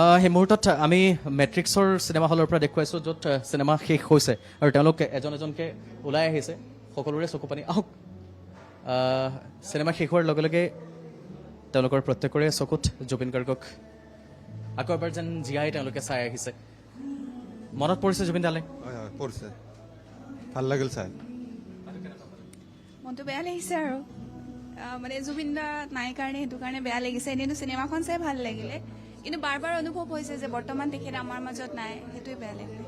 আহ, সেই মুহূৰ্তত আমি মেট্ৰিক্সৰ চিনেমা হলৰ পৰা দেখুৱাইছোঁ য'ত চিনেমা শেষ হৈছে। আৰু তেওঁলোক এজন এজনকৈ ওলাই আহিছে সকলোৰে চকু পানী আহক চিনেমা শেষ হোৱাৰ লগে লগে তেওঁলোকৰ প্ৰত্যেকৰে চকুত জুবিন গাৰ্গক আকৌ এবাৰ যেন জীয়াই তেওঁলোকে চাই আহিছে। মনত পৰিছে জুবিন দালে? হয় হয় পৰিছে। ভালো লাগিল চাই। মনটো বেয়া লাগিছে আৰু। মানে জুবিন দা নাই কাৰণে সেইটো কাৰণে বেয়া লাগিছে। এনেইতো চিনেমাখন চাই ভাল লাগিলে। কিন্তু বাৰ বাৰ অনুভৱ হৈছে যে বৰ্তমান তেখেত আমাৰ মাজত নাই সেইটোৱে বেয়া লাগিলে।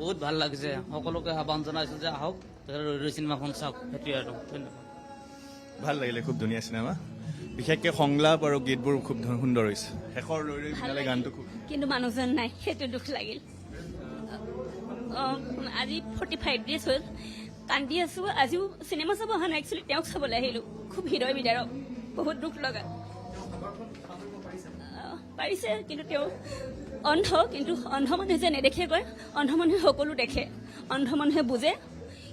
বহুত ভাল লাগিছে। সকলোকে আহ্বান জনাইছো যে আহক ৰৈ চিনেমাখন চাওক। সেইটোৱে আৰু ধন্যবাদ। ভাল লাগিলে খুব ধুনীয়া চিনেমা। বিশেষকৈ সংলাপ আৰু গীতবোৰ খুব সুন্দৰ হৈছে। শেষৰ ৰৈ ৰৈ বিনালে গানটো খুব কিন্তু মানুহজন নাই সেইটো দুখ লাগিল। আজি ফৰ্টি ফাইভ ডেজ হ'ল। কান্দি আছো আজিও চিনেমা চাব অহা নাই একচুৱেলি তেওঁক চাবলৈ আহিলো। খুব হৃদয় বিদাৰক বহুত দুখ লগা। পাৰিছে কিন্তু তেওঁ অন্ধ কিন্তু অন্ধ মানুহে যে নেদেখে কয় অন্ধ মানুহে সকলো দেখে। অন্ধ মানুহে বুজে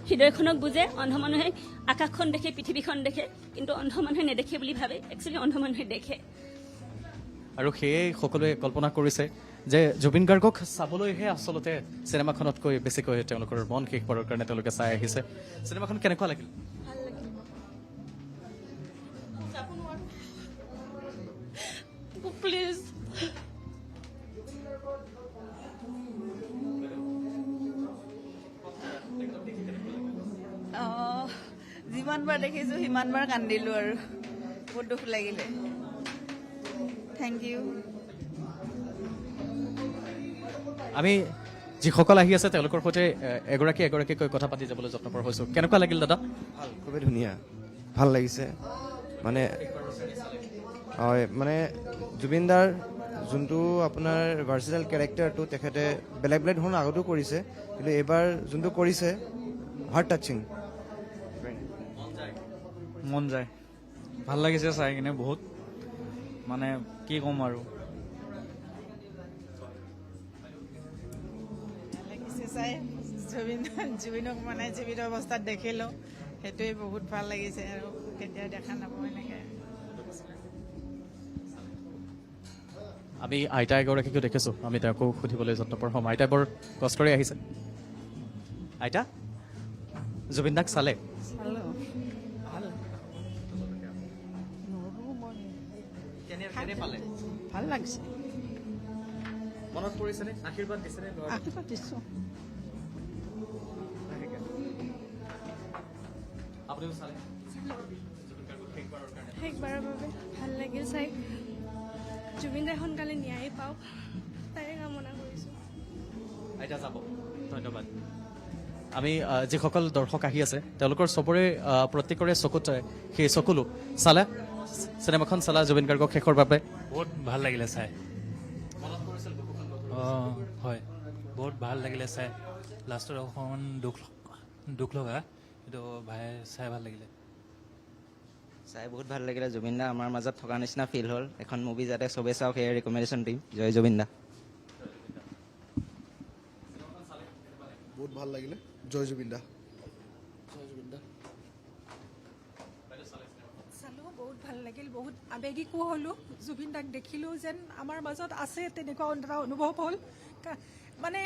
হৃদয়খনক বুজে অন্ধ মানুহে আকাশখন দেখে পৃথিৱীখন দেখে কিন্তু অন্ধ মানুহে নেদেখে বুলি ভাবে একচুৱেলি অন্ধ মানুহে দেখে। আৰু সেয়ে সকলোৱে কল্পনা কৰিছে যে জুবিন গাৰ্গক চাবলৈহে আচলতে চিনেমাখনতকৈ বেছিকৈ তেওঁলোকৰ মন শেষবাৰৰ কাৰণে তেওঁলোকে চাই আহিছে। চিনেমাখন কেনেকুৱা লাগিল? প্লিজ অঁ, যিমান বাৰ দেখিছোঁ সিমান বাৰ কান্দিলোঁ আৰু। বহুত দুখ লাগিলে। থেংক ইউ আমি যিসকল আহি আছে তেওঁলোকৰ সৈতে এ, এগৰাকী এগৰাকীকৈ কথা পাতি যাবলৈ যত্নপৰ হৈছোঁ। কেনেকুৱা লাগিল দাদা? ভালো খুবেই ধুনীয়া। ভালো লাগিছে। মানে হয় মানে জুবিনদাৰ যোনটো আপোনাৰ ভাৰ্চিটেল কেৰেক্টাৰটো তেখেতে বেলেগ বেলেগ ধৰণৰ আগতো কৰিছে কিন্তু এইবাৰ যোনটো কৰিছে হাৰ্ট টাচিং মন যায়। ভালো লাগিছে চাই কিনে বহুত। মানে কি ক'ম আৰু লাগিছে চাই। জুবিন জুবিনক মানে জীৱিত অৱস্থাত দেখিলোঁ। সেইটোৱে বহুত ভালো লাগিছে আৰু কেতিয়া দেখা নাপাওঁ এনেকৈ। আমি আইতা এগৰাকীকো দেখিছোঁ। আমি তেওঁকো সুধিবলৈ যত্নপৰ হ'ম আইতাই বৰ কষ্টৰে আহিছে। আইতা জুবিন দাক চালে? ভালো? লাগিছে। মনত পৰিছেনে? আশীৰ্বাদ দিছেনে? আশীৰ্বাদ দিছোঁ। শেষবাৰৰ বাবে ভালো লাগিল চাই। জুবিন দাই সোনকালে ন্যায় পাওক তাৰে কামনা কৰিছোঁ। আইতা যাব। ধন্যবাদ। আমি যিসকল দৰ্শক আহি আছে তেওঁলোকৰ চবৰে প্ৰত্যেকৰে চকুত সেই চকুলো। চালা চিনেমাখন চালা জুবিন গাৰ্গক শেষৰ বাবে। বহুত ভালো লাগিলে চাই। অঁ হয়। বহুত ভালো লাগিলে চাই। লাষ্টত অকণমান দুখ দুখ লগা। কিন্তু ভাই চাই ভালো লাগিলে। চাই বহুত ভালো লাগিলে। জুবিন দা আমাৰ মাজত থকা নিচিনা ফিল হ'ল। এখন মুভি যাতে চবে চাওক সেয়ে ৰিকমেণ্ডেশ্যন দিম। জয় জুবিন দা বহুত ভালো লাগিলে। জয় জুবিন দা চালোঁ বহুত ভালো লাগিল। বহুত আৱেগিকো হ'লোঁ। জুবিন দাক দেখিলোঁ যেন আমাৰ মাজত আছে তেনেকুৱা এটা অনুভৱ হ'ল। মানে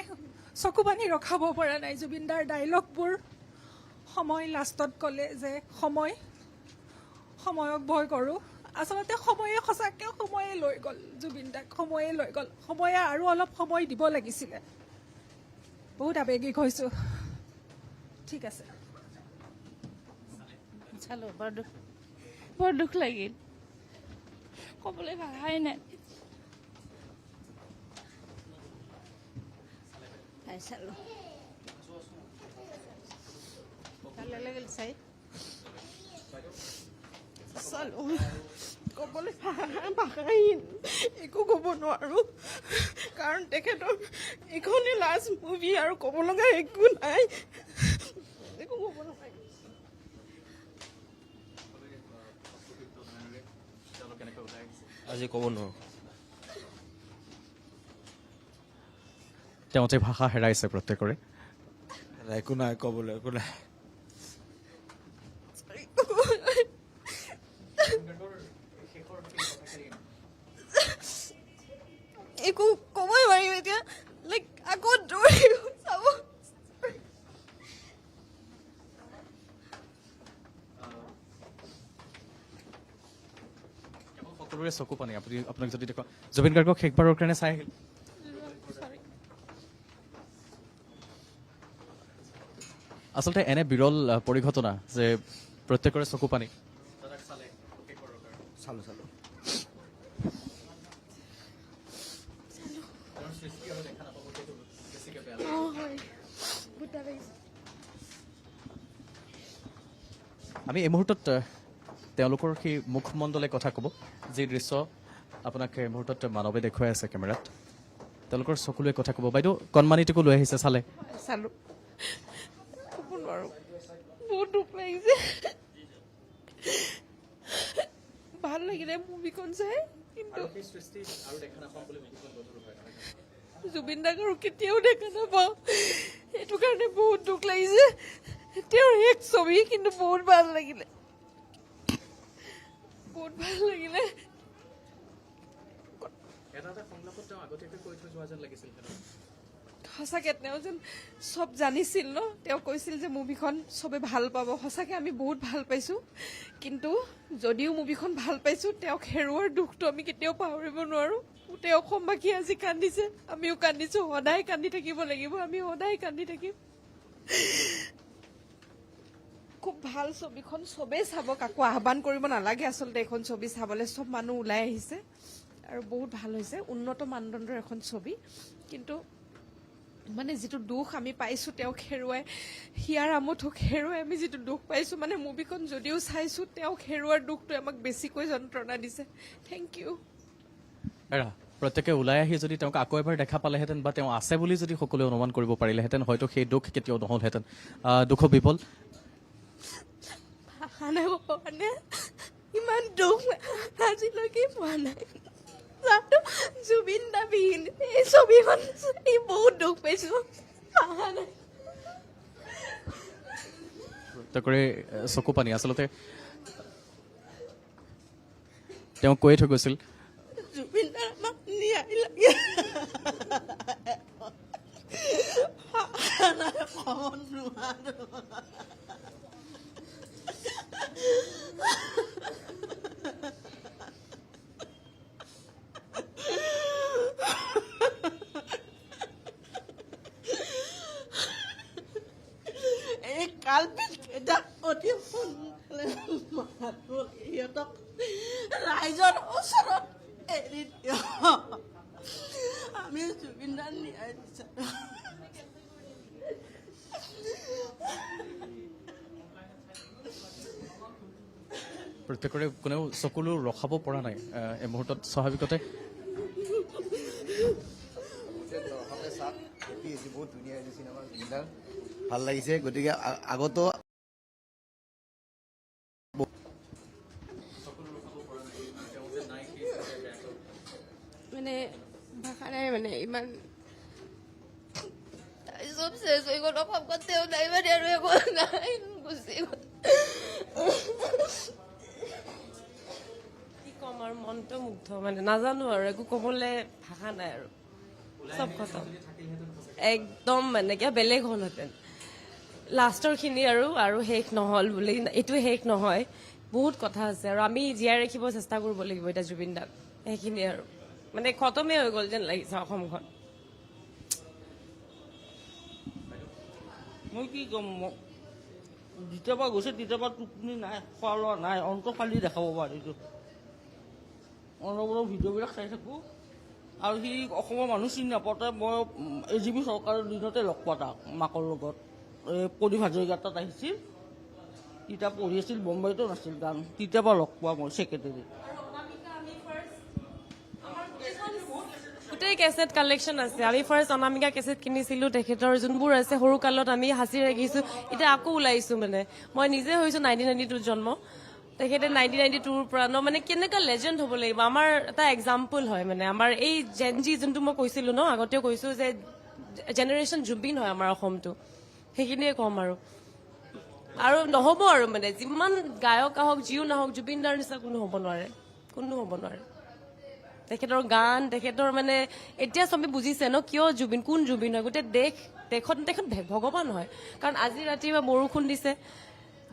চকু পানী ৰখাব পৰা নাই জুবিন দাৰ ডাইলগবোৰ সময় লাষ্টত ক'লে যে সময় সময়ক ভয় কৰোঁ। আচলতে সময়ে সঁচাকৈ সময়ে লৈ গ'ল জুবিন দাক সময়ে লৈ গ'ল। সময়ে আৰু অলপ সময় দিব লাগিছিলে। বহুত আৱেগিক হৈছোঁ। ঠিক আছে। চালোঁ বৰ দুখ বৰ দুখ লাগিল। ক'বলৈ ভাষাই নাই। ভালে লাগিল চাই চালোঁ ক'বলৈ ভাষা- ভাষাহীন একো ক'ব নোৱাৰোঁ কাৰণ তেখেতৰ এইখনেই লাষ্ট মুভি আৰু ক'ব লগা একো নাই একো ক'ব নোৱাৰি আজি ক'ব নোৱাৰোঁ তেওঁতে ভাষা হেৰাইছে প্ৰত্যেকৰে একো নাই ক'বলৈ একো নাই চকু পানী আপুনি আপোনাক যদি দেখুৱা জুবিন গাৰ্গক শেষবাৰৰ কাৰণে চাই আহিল। আচলতে এনে বিৰল পৰিঘটনা যে প্ৰত্যেকৰে চকু পানী। চালো চালো। আমি এই মুহূৰ্তত তেওঁলোকৰ সেই মুখমণ্ডলে কথা ক'ব যি দৃশ্য আপোনাক এই মুহূৰ্তত মানৱে দেখুৱাই আছে কেমেৰাত। তেওঁলোকৰ চকুলোৱে কথা ক'ব। বাইদেউ কণমানিটোকো লৈ আহিছে চালে? ভাল লাগিলে মুভিখন চাই কিন্তু জুবিন দাক আৰু কেতিয়াও দেখা নাপাওঁ। সেইটো কাৰণে বহুত দুখ লাগিছে। তেওঁৰ শেষ ছবি কিন্তু বহুত ভাল লাগিলে। বহুত ভাল লাগিলে সঁচাকে তেওঁ যেন চব জানিছিল ন? তেওঁ কৈছিল যে মুভিখন চবে ভাল পাব। সঁচাকে আমি বহুত ভাল পাইছোঁ। কিন্তু যদিও মুভিখন ভাল পাইছোঁ তেওঁক হেৰুৱাৰ দুখটো আমি কেতিয়াও পাহৰিব নোৱাৰোঁ। গোটেই অসমবাসী আজি কান্দিছে। আমিও কান্দিছোঁ। সদায় কান্দি থাকিব লাগিব। আমি সদায় কান্দি থাকিম। খুব ভালো ছবিখন চবেই চাব কাকো আহ্বান কৰিব নালাগে আচলতে এইখন ছবি চাবলৈ। চব মানুহ ওলাই আহিছে আৰু বহুত ভালো হৈছে, উন্নত মানদণ্ডৰ এখন ছবি। কিন্তু মানে যিটো দুখ আমি পাইছোঁ, তেওঁক হেৰুৱাই, হিয়াৰ আমঠুক হেৰুৱাই আমি যিটো দুখ পাইছোঁ মানে মুভিখন যদিও চাইছোঁ, তেওঁক হেৰুৱাৰ দুখটোৱে আমাক বেছিকৈ যন্ত্ৰণা দিছে। থেংক ইউ এৰা, প্ৰত্যেকে ওলাই আহি যদি তেওঁক আকৌ এবাৰ দেখা পালেহেঁতেন বা তেওঁ আছে বুলি যদি সকলোৱে অনুমান কৰিব পাৰিলেহেঁতেন, হয়তো সেই দুখ কেতিয়াও নহ'লহেঁতেন। দুখ বিপল নাই মানে ইমান দুখ আজিলৈকে পোৱা নাই জানো জুবিন দা বিহীন এই ছবিখন চাই বহুত দুখ পাইছোঁ নাই প্ৰত্যেকৰে চকু পানী আচলতে তেওঁ কৈয়ে থৈ গৈছিল জুবিন দাৰ আমাক ন্যায় লাগে নোৱাৰোঁ প্ৰত্যেকৰে কোনেও চকুলো ৰখাব পৰা নাই এই মুহূৰ্তত স্বাভাৱিকতে। ভালো লাগিছে গতিকে আগতো একদম মানে কিবা বেলেগ হ'লহেঁতেন। লাষ্টৰ খিনি আৰু আৰু শেষ নহ'ল বুলি এইটো শেষ নহয়। বহুত কথা আছে আৰু আমি জীয়াই ৰাখিব চেষ্টা কৰিব লাগিব এতিয়া জুবিন দাক। সেইখিনিয়ে আৰু। মানে খতমেই হৈ গ'ল যেন লাগিছে অসমখন। মই কি ক'ম যেতিয়াৰ পৰা গৈছে তেতিয়াৰ পৰা টোপনি নাই খোৱা লোৱা নাই অন্ত কালি দেখাব পাৰিছোঁ অনবৰত ভিডিঅ'বিলাক চাই থাকোঁ। আৰু সি অসমৰ মানুহ চিনি নাপাওঁতে মই এ জি পি চৰকাৰৰ দিনতে লগ পোৱা তাক, মাকৰ লগত। এই পদী হাজৰিকাৰ তাত আহিছিল। তেতিয়া পঢ়ি আছিল বম্বাইতো নাছিল গান তেতিয়াৰ পৰা লগ পোৱা মই ছেক্ৰেটেৰী গোটেই কেছেট কালেকশ্যন আছে। আমি ফাৰ্ষ্ট অনামিকা কেছেট কিনিছিলো, তেখেতৰ যোনবোৰ আছে, সৰু কালত আমি সাঁচি ৰাখিছো। এতিয়া আকৌ ওলাইছো মানে। মই নিজে হৈছো নাইনটিন নাইনটি টুত জন্ম। তেখেতে নাইনটিন নাইনটি টুৰ পৰা ন মানে কেনেকুৱা লেজেণ্ড হ'ব লাগিব? আমাৰ এটা এক্সাম্পল হয় মানে। আমাৰ এই জেনজি যোনটো মই কৈছিলো ন আগতেও কৈছো যে জেনেৰেশ্যন জুবিন হয় আমাৰ অসমটো। সেইখিনিয়ে ক'ম আৰু। আৰু নহ'ব আৰু মানে যিমান গায়ক আহক যিও নাহক জুবিন দাৰ নিচিনা কোনো হ'ব নোৱাৰে। কোনো হ'ব নোৱাৰে। তেখেতৰ গান তেখেতৰ মানে এতিয়া চবে বুজিছে ন কিয় জুবিন কোন জুবিন হয়? গোটেই দেশ দেশত তেখেত ভগৱান হয়। কাৰণ আজি ৰাতিপুৱা বৰষুণ দিছে।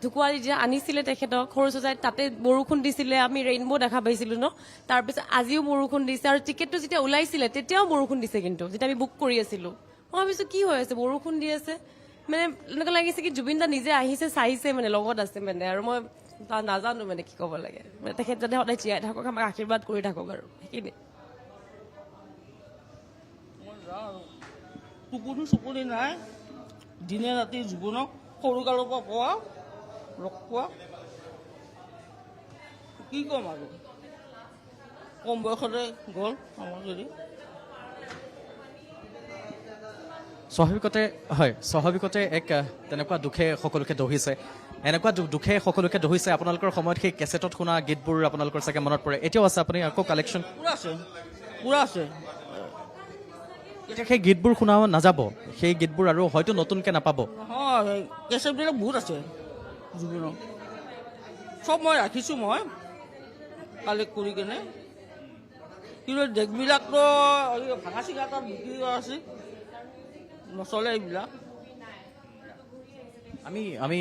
ঢুকুৱালি যেতিয়া আনিছিলে তেখেতক, সৰু চজাইত তাতে বৰষুণ দিছিলে, আমি ৰেইনব' দেখা পাইছিলোঁ ন? তাৰপিছত আজিও বৰষুণ দিছে আৰু টিকেটটো যেতিয়া ওলাইছিলে, তেতিয়াও বৰষুণ দিছে কিন্তু, যেতিয়া আমি বুক কৰি আছিলোঁ। মই ভাবিছোঁ, কি হৈ আছে? বৰষুণ দি আছে। মানে এনেকুৱা লাগিছে কি জুবিন দা নিজে আহিছে, চাইছে মানে লগত আছে মানে আৰু মই তা- নাজানো মানে কি ক'ব লাগে। মানে তেখেত যাতে সদায় জীয়াই থাকক, আমাক আশীৰ্বাদ কৰি থাকক আৰু সেইখিনি টোপনি চুপনি নাই। দিনে ৰাতি জীৱনক সৰুকালৰ পৰা পোৱা লগ পোৱা কি ক'ম আৰু? কম বয়সতে গ'ল আমাৰ যদি। স্বাভাৱিকতে হয় স্বাভাৱিকতে এক তেনেকুৱা দুখে সকলোকে দহিছে। এনেকুৱা দুখে সকলোকে দহিছে। আপোনালোকৰ সময়ত সেই কেছেটত শুনা গীতবোৰ আপোনালোকৰ চাগে মনত পৰে। এতিয়াও আছে আপুনি আকৌ কালেকশ্যন পূৰা আছে পূৰা আছে। এতিয়া সেই গীতবোৰ শুনা নাযাব। সেই গীতবোৰ আৰু হয়তো নতুনকৈ নাপাব। কেছেটবিলাক বহুত আছে। জুবিনৰ চব মই ৰাখিছোঁ মই কালেক্ট কৰি কেনে। কিন্তু ডেকবিলাকতো এই ভাঙা চিঙা তাত বিক্ৰী কৰা আছে নচলে এইবিলাক। আমি আমি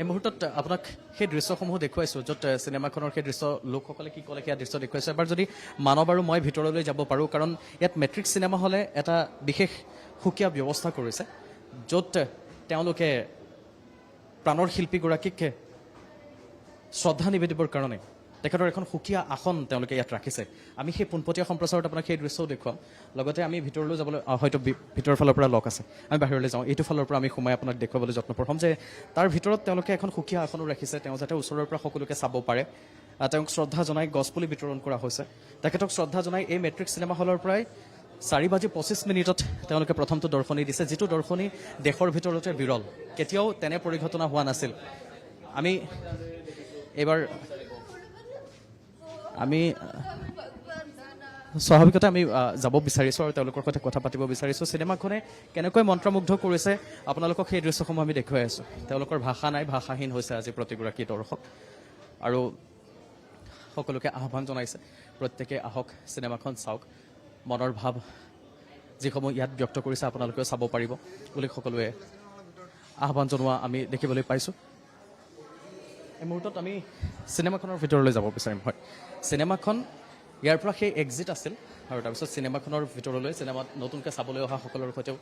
এই মুহূৰ্তত আপোনাক সেই দৃশ্যসমূহ দেখুৱাইছোঁ, য'ত চিনেমাখনৰ সেই দৃশ্য, লোকসকলে কি ক'লে সেয়া দৃশ্য দেখুৱাইছোঁ। এবাৰ যদি মানৱ আৰু মই ভিতৰলৈ যাব পাৰোঁ, কাৰণ ইয়াত মেট্ৰিক্স চিনেমা হলে এটা বিশেষ সুকীয়া ব্যৱস্থা কৰিছে, য'ত তেওঁলোকে প্ৰাণৰ শিল্পীগৰাকীক শ্ৰদ্ধা নিবেদিবৰ কাৰণে। তেখেতৰ এখন সুকীয়া আসন তেওঁলোকে ইয়াত ৰাখিছে। আমি সেই পোনপটীয়া সম্প্ৰচাৰত আপোনাক সেই দৃশ্যও দেখুৱাম। লগতে আমি ভিতৰলৈ যাবলৈ হয়তো ভিতৰৰ ফালৰ পৰা লক আছে। আমি বাহিৰলৈ যাওঁ। এইটো ফালৰ পৰা আমি সোমাই আপোনাক দেখুৱাবলৈ যত্নপৰ হ'ম যে তাৰ ভিতৰত তেওঁলোকে এখন সুকীয়া আসনো ৰাখিছে। তেওঁ যাতে ওচৰৰ পৰা সকলোকে চাব পাৰে। তেওঁক শ্ৰদ্ধা জনাই গছপুলি বিতৰণ কৰা হৈছে। তেখেতক শ্ৰদ্ধা জনাই এই মেট্ৰিক চিনেমা হলৰ পৰাই চাৰি বাজি পঁচিছ মিনিটত তেওঁলোকে প্ৰথমটো দৰ্শনী দিছে, যিটো দৰ্শনী দেশৰ ভিতৰতে বিৰল। কেতিয়াও তেনে পৰিঘটনা হোৱা নাছিল। আমি এইবাৰ, আমি, স্বাভাৱিকতে আমি যাব বিচাৰিছোঁ আৰু তেওঁলোকৰ সৈতে কথা পাতিব বিচাৰিছোঁ। চিনেমাখনে কেনেকৈ মন্ত্ৰমুগ্ধ কৰিছে, আপোনালোকক সেই দৃশ্যসমূহ আমি দেখুৱাই আছোঁ। তেওঁলোকৰ ভাষা নাই, ভাষাহীন হৈছে আজি প্ৰতিগৰাকী দৰ্শক। আৰু সকলোকে আহ্বান জনাইছে, প্ৰত্যেকে আহক, চিনেমাখন চাওক। মনৰ ভাৱ যিসমূহ ইয়াত ব্যক্ত কৰিছে, আপোনালোকেও চাব পাৰিব বুলি সকলোৱে আহ্বান জনোৱা আমি দেখিবলৈ পাইছোঁ। এই মুহূৰ্তত আমি চিনেমাখনৰ ভিতৰলৈ যাব বিচাৰিম, হয়। চিনেমাখন, ইয়াৰ পৰা সেই এক্সিট আছিল আৰু তাৰপিছত চিনেমাখনৰ ভিতৰলৈ, চিনেমাত নতুনকৈ চাবলৈ অহা সকলৰ সৈতেও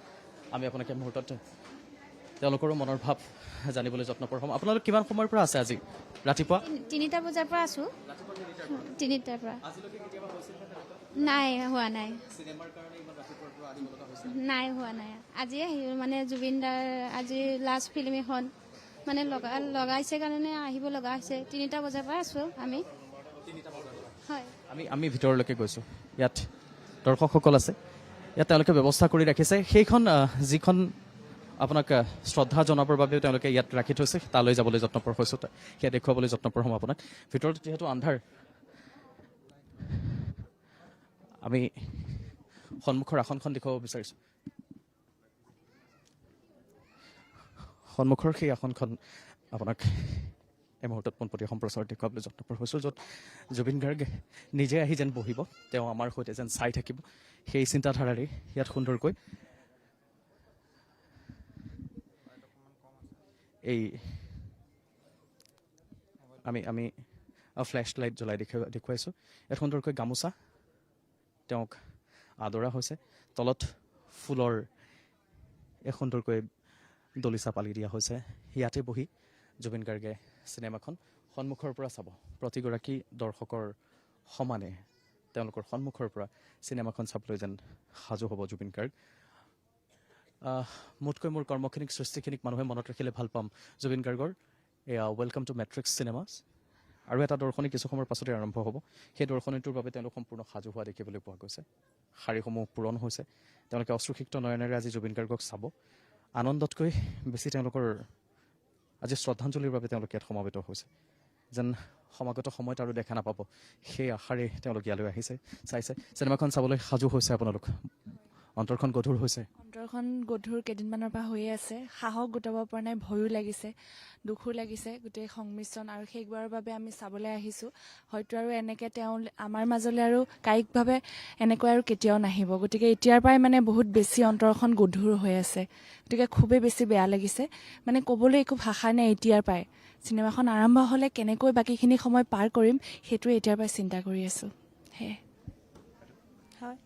আমি আপোনালোকে মুহূৰ্তত তেওঁলোকৰো মনৰ ভাৱ জানিবলৈ যত্নপৰ হ'ম আপোনালোক কিমান সময়ৰ পৰা আছে আজি? ৰাতিপুৱা? তিনিটা বজাৰ পৰা আছোঁ। তিনিটাৰ পৰা। নাই হোৱা নাই। নাই হোৱা নাই। আজি মানে জুবিন দাৰ আজি লাষ্ট ফিল্ম এখন। মানে লগা লগাইছে কাৰণে আহিব লগা হৈছে। তিনিটা বজাৰ পৰা আছোঁ আমি। হয়। আমি আমি ভিতৰলৈকে গৈছোঁ। ইয়াত দৰ্শকসকল আছে। ইয়াত তেওঁলোকে ব্যৱস্থা কৰি ৰাখিছে। সেইখন যিখন আপোনাক শ্ৰদ্ধা জনাবৰ বাবেও তেওঁলোকে ইয়াত ৰাখি থৈছে। তালৈ যাবলৈ যত্নপৰ হৈছোঁ। সেয়া দেখুৱাবলৈ যত্নপৰ হ'ম আপোনাক। ভিতৰত যিহেতু আন্ধাৰ আমি সন্মুখৰ আসনখন দেখুৱাব বিচাৰিছোঁ। সন্মুখৰ সেই আসনখন আপোনাক এই মুহূৰ্তত পোনপটীয়া সম্প্ৰচাৰত দেখুৱাবলৈ যত্নপৰ হৈছোঁ য'ত জুবিন গাৰ্গ নিজে আহি যেন বহিব তেওঁ আমাৰ সৈতে যেন চাই থাকিব। সেই চিন্তাধাৰাৰে ইয়াত সুন্দৰকৈ এই আমি আমি ফ্লেছ লাইট জ্বলাই দেখুৱাই দেখুৱাইছোঁ। ইয়াত সুন্দৰকৈ গামোচা তেওঁক আদৰা হৈছে। তলত ফুলৰ এক সুন্দৰকৈ দলিচা পালি দিয়া হৈছে। ইয়াতে বহি জুবিন গাৰ্গে চিনেমাখন সন্মুখৰ পৰা চাব। প্ৰতিগৰাকী দৰ্শকৰ সমানে তেওঁলোকৰ সন্মুখৰ পৰা চিনেমাখন চাবলৈ যেন সাজু হ'ব জুবিন গাৰ্গ। মোতকৈ মোৰ কৰ্মখিনিক সৃষ্টিখিনিক মানুহে মনত ৰাখিলে ভাল পাম। জুবিন গাৰ্গৰ এয়া ৱেলকাম টু মেট্ৰিক্স চিনেমাছ আৰু এটা দৰ্শনী কিছু সময়ৰ পাছতে আৰম্ভ হ'ব। সেই দৰ্শনীটোৰ বাবে তেওঁলোক সম্পূৰ্ণ সাজু হোৱা দেখিবলৈ পোৱা গৈছে। শাৰীসমূহ পূৰণ হৈছে। তেওঁলোকে অশ্ৰুসিক্ত নয়নেৰে আজি জুবিন গাৰ্গক চাব। আনন্দতকৈ বেছি তেওঁলোকৰ আজি শ্ৰদ্ধাঞ্জলিৰ বাবে তেওঁলোক ইয়াত সমবেত হৈছে। যেন সমাগত সময়ত আৰু দেখা নাপাব। সেই আশাৰে তেওঁলোক ইয়ালৈ আহিছে চাইছে। চিনেমাখন চাবলৈ সাজু হৈছে আপোনালোক। অন্তৰখন গধুৰ হৈছে। অন্তৰখন গধুৰ কেইদিনমানৰ পৰা হৈয়ে আছে। সাহস গোটাব পৰা নাই ভয়ো লাগিছে দুখো লাগিছে গোটেই সংমিশ্ৰণ আৰু শেষবাৰৰ বাবে আমি চাবলৈ আহিছোঁ। হয়তো আৰু এনেকৈ তেওঁ আমাৰ মাজলৈ আৰু কায়িকভাৱে এনেকৈ আৰু কেতিয়াও নাহিব। গতিকে এতিয়াৰ পৰাই মানে বহুত বেছি অন্তৰখন গধুৰ হৈ আছে। গতিকে খুবেই বেছি বেয়া লাগিছে। মানে ক'বলৈ একো ভাষা নাই এতিয়াৰ পৰাই। চিনেমাখন আৰম্ভ হ'লে কেনেকৈ বাকীখিনি সময় পাৰ কৰিম সেইটোৱে এতিয়াৰ পৰাই চিন্তা কৰি আছোঁ। সেয়াই হয়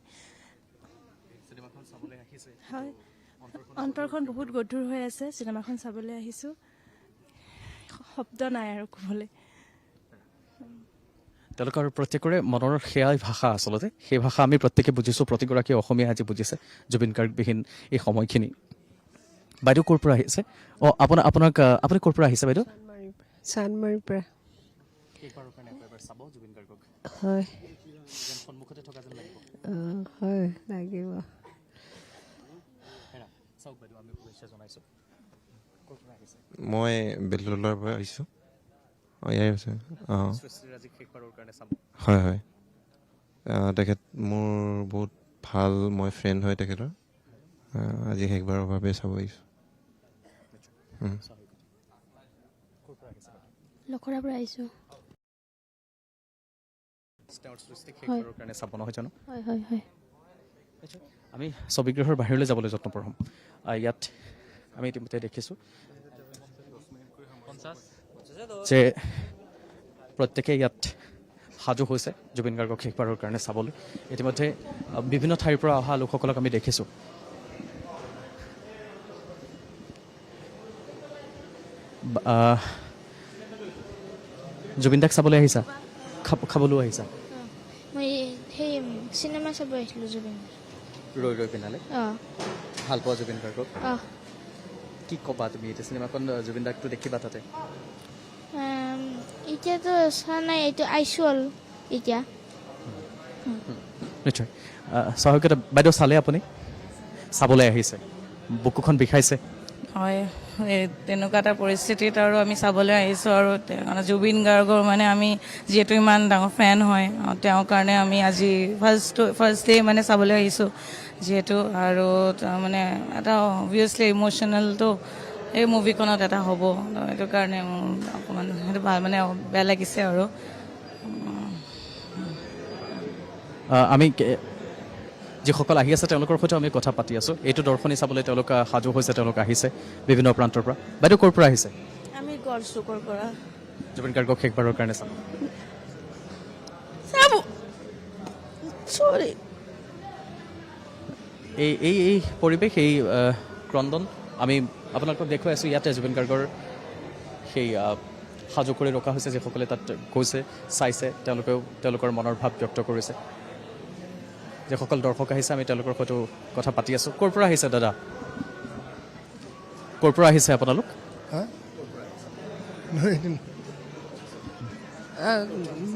চিনেমাখন চাবলৈ আহিছে হয়। অন্তৰখন বহুত গধুৰ হৈ আছে চিনেমাখন চাবলৈ আহিছোঁ। শব্দ নাই আৰু ক'বলৈ। তেওঁলোকৰ প্ৰত্যেকৰে মনৰ সেয়াই ভাষা আচলতে। সেই ভাষা আমি প্ৰত্যেকে বুজিছোঁ প্ৰতিগৰাকী অসমীয়া আজি বুজিছে জুবিন গাৰ্গবিহীন এই সময়খিনি। বাইদেউ ক'ৰ পৰা আহিছে? অঁ আপোনাৰ আপোনাক আপুনি ক'ৰ পৰা আহিছে বাইদেউ? চানমাৰীৰ পৰা। চাব জুবিন গাৰ্গক হয় হয় লাগিব। চাওক বাইদেউ আমি শুভেচ্ছা জনাইছোঁ। ক'ৰ পৰা আহিছে? মই বেলতলাৰ পৰা আহিছোঁ। অঁ ইয়াৰে আছে অঁ। হয় হয়। তেখেত মোৰ বহুত ভাল মই ফ্ৰেণ্ড হয় তেখেতৰ। আজি শেষবাৰৰ বাবে চাব আহিছোঁ। লখৰাৰ পৰা আহিছোঁ? তেওঁৰ সৃষ্টি শেষবাৰৰ কাৰণে চাব নহয় জানো? হয় হয় হয়। আমি ছবিগৃহৰ বাহিৰলৈ যাবলৈ যত্নপৰ হ'ম ইয়াত আমি ইতিমধ্যে দেখিছোঁ যে প্ৰত্যেকে ইয়াত সাজু হৈছে জুবিন গাৰ্গক শেষবাৰৰ কাৰণে চাবলৈ। ইতিমধ্যে বিভিন্ন ঠাইৰ পৰা অহা লোকসকলক আমি দেখিছোঁ। জুবিন দাক চাবলৈ আহিছা? খাব, খাবলৈও আহিছা? মই সেই চিনেমা চাব আহিছিলোঁ জুবিন ৰৈ ৰৈ পিনালে অঁ ভালো পোৱা জুবিন গাৰ্গক? কি ক'বা তুমি এতিয়া চিনেমাখন জুবিন দাকটো দেখিবা তাতে? এতিয়াতো চোৱা নাই এইটো আইছোঁ আৰু এতিয়া নিশ্চয়। স্বাভাৱিকতে বাইদেউ চালে আপুনি? চাবলৈ আহিছে। বুকুখন বিষাইছে। হয়। তেনেকুৱা এটা পৰিস্থিতিত আৰু আমি চাবলৈ আহিছোঁ আৰু মানে জুবিন গাৰ্গৰ মানে আমি যিহেতু ইমান ডাঙৰ ফেন হয় তেওঁৰ কাৰণে আমি আজি ফাৰ্ষ্ট ফাৰ্ষ্ট ডে মানে চাবলৈ আহিছোঁ যিহেতু আৰু মানে এটা অবভিয়াছলি ইম'চনেলটো এই মুভিখনত এটা হ'ব। সেইটো কাৰণে মোৰ অকণমান সেইটো ভালো মানে বেয়া লাগিছে আৰু। আমি যিসকল আহি আছে তেওঁলোকৰ সৈতে আমি কথা পাতি আছোঁ। এইটো দৰ্শনী চাবলৈ তেওঁলোক সাজু হৈছে তেওঁলোক আহিছে বিভিন্ন প্ৰান্তৰ পৰা। বাইদেউ ক'ৰ পৰা আহিছে? আমি গড়চুকৰ পৰা। জুবিন গাৰ্গক শেষবাৰৰ কাৰণে চাব চাব। চৰি। এই এই এই পৰিৱেশ এই আহ, ক্ৰন্দন আমি আপোনালোকক দেখুৱাই আছোঁ ইয়াতে জুবিন গাৰ্গৰ সেই সাজু কৰি ৰখা হৈছে যিসকলে তাত গৈছে চাইছে তেওঁলোকেও তেওঁলোকৰ মনৰ ভাৱ ব্যক্ত কৰিছে। যিসকল দৰ্শক আহিছে আমি তেওঁলোকৰ সৈতে কথা পাতি আছোঁ। ক'ৰ পৰা আহিছে দাদা? ক'ৰ পৰা আহিছে আপোনালোক?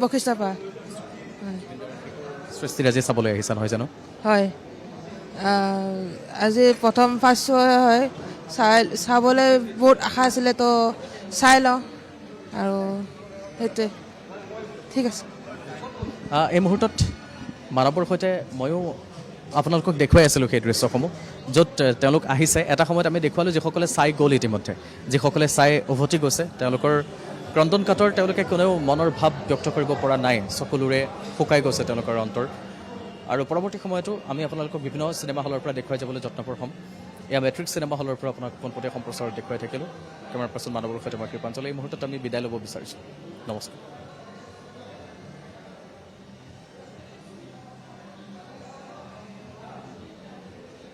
বশিষ্ঠৰ পৰা। সৃষ্টিৰাজে চাবলৈ আহিছে নহয় জানো? হয়। আজি প্ৰথম ফাৰ্ষ্ট শ্ব' হয়। চাই চাবলৈ বহুত আশা আছিলে তো চাই লওঁ। আৰু সেইটোৱে। ঠিক আছে। এই মুহূৰ্তত মানৱৰ সৈতে ময়ো আপোনালোকক দেখুৱাই আছিলোঁ সেই দৃশ্যসমূহ, য'ত তেওঁলোক আহিছে। এটা সময়ত আমি দেখুৱালোঁ যিসকলে চাই গ'ল ইতিমধ্যে। যিসকলে চাই উভতি গৈছে, তেওঁলোকৰ ক্ৰন্দন কাতৰ তেওঁলোকে কোনেও মনৰ ভাৱ ব্যক্ত কৰিব পৰা নাই। সকলোৰে শুকাই গৈছে তেওঁলোকৰ অন্তৰ। আৰু পৰৱৰ্তী সময়তো আমি আপোনালোকক বিভিন্ন চিনেমা হলৰ পৰা দেখুৱাই যাবলৈ যত্নপৰ হ'ম এয়া মেট্ৰিক চিনেমা হলৰ পৰা আপোনাক পোনপটীয়া সম্প্ৰচাৰত দেখুৱাই থাকিলোঁ। কেমেৰা পাৰ্চন মানৱৰ সৈতে মই কৃপাঞ্চল এই মুহূৰ্তত আমি বিদায় ল'ব বিচাৰিছোঁ। নমস্কাৰ।